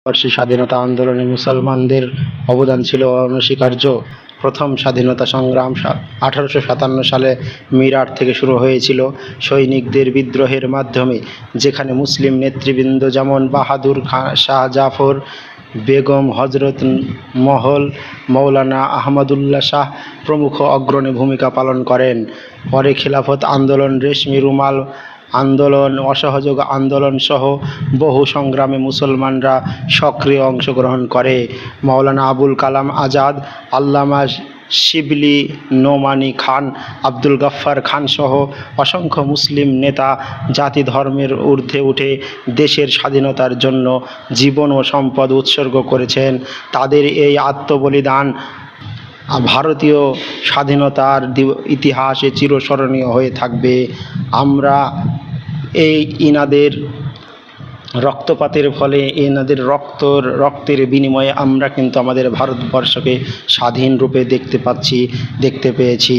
ভারতবর্ষে স্বাধীনতা আন্দোলনে মুসলমানদের অবদান ছিল অনস্বীকার্য। প্রথম স্বাধীনতা সংগ্রাম আঠারোশো সাতান্ন সালে মিরাট থেকে শুরু হয়েছিল। সৈনিকদের বিদ্রোহের মাধ্যমে যেখানে মুসলিম নেতৃবৃন্দ যেমন বাহাদুর খাঁ শাহ জাফর, বেগম হজরত মহল, মৌলানা আহমদুল্লাহ শাহ প্রমুখ অগ্রণী ভূমিকা পালন করেন। পরে খিলাফত আন্দোলন রেশমি রুমাল আন্দোলন, অসহযোগ আন্দোলন সহ বহু সংগ্রামে মুসলমানরা সক্রিয় অংশগ্রহণ করে। মাওলানা আবুল কালাম আজাদ, আল্লামা শিবলি নোমানি খান, আব্দুল গাফফার খান সহ অসংখ্য মুসলিম নেতা জাতি ধর্মের ঊর্ধ্বে উঠে দেশের স্বাধীনতার জন্য জীবন ও সম্পদ উৎসর্গ করেছেন। তাদের এই আত্মবলিদান ভারতীয় স্বাধীনতার ইতিহাসে চিরস্মরণীয় হয়ে থাকবে। আমরা এই ইনাদের রক্তপাতের ফলে এনাদের রক্ত রক্তের বিনিময়ে আমরা কিন্তু আমাদের ভারতবর্ষকে স্বাধীন রূপে দেখতে পাচ্ছি, দেখতে পেয়েছি।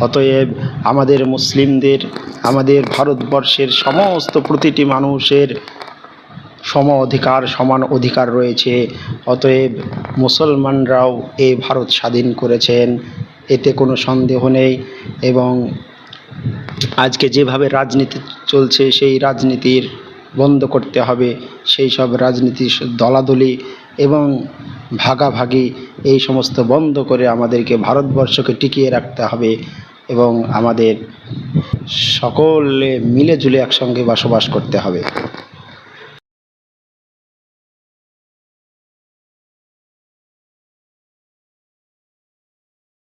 অতএব আমাদের মুসলিমদের, আমাদের ভারতবর্ষের সমস্ত প্রতিটি মানুষের সম অধিকার, সমান অধিকার রয়েছে। অতএব মুসলমানরাও এই ভারত স্বাধীন করেছেন, এতে কোনো সন্দেহ নেই এবং আজকে যেভাবে রাজনীতি চলছে, সেই রাজনীতির বন্ধ করতে হবে, সেই সব রাজনীতির দলাদলি এবং ভাগাভাগি, এই সমস্ত বন্ধ করে আমাদেরকে ভারতবর্ষকে টিকিয়ে রাখতে হবে এবং আমাদের সকলে মিলেজুলে একসঙ্গে বসবাস করতে হবে।